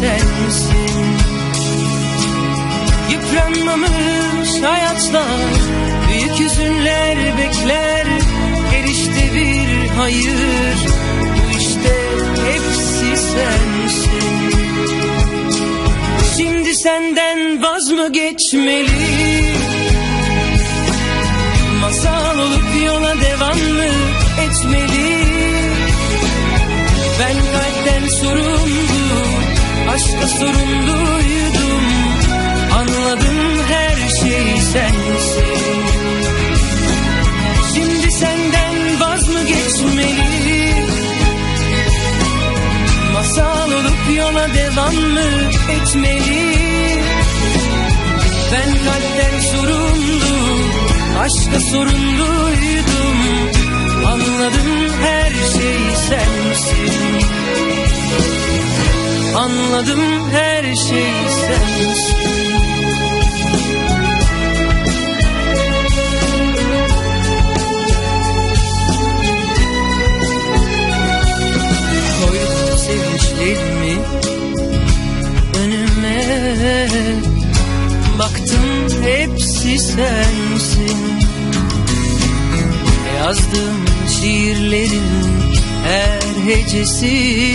sensin. Yıpranmamış hayatlar Büyük hüzünler bekler. Erişte bir hayır Bu işte hepsi sensin. Şimdi senden vaz mı geçmeli? Masal olup yola devam mı Aşka sorumluydum Anladım her şey sensin. Şimdi senden vaz mı geçmeli Masal olup yola devam mı etmeli Ben kalpten sorumlu Aşka sorumluydum Anladım Anladım her şey sensin Koydum sevinçlerimi önüme. Baktım hepsi sensin. Yazdığım şiirlerin her hecesi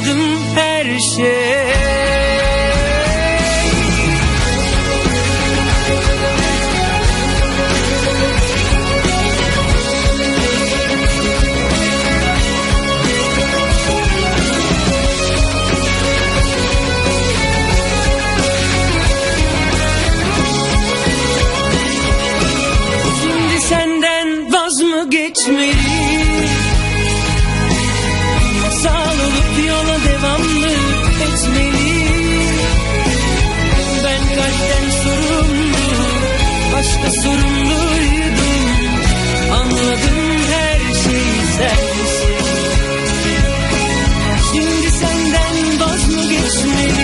Anladım etmeli Ben kalpten sorumlu Başka sorumluydum. Anladım her şey sensin Şimdi senden vaz mı geçmeli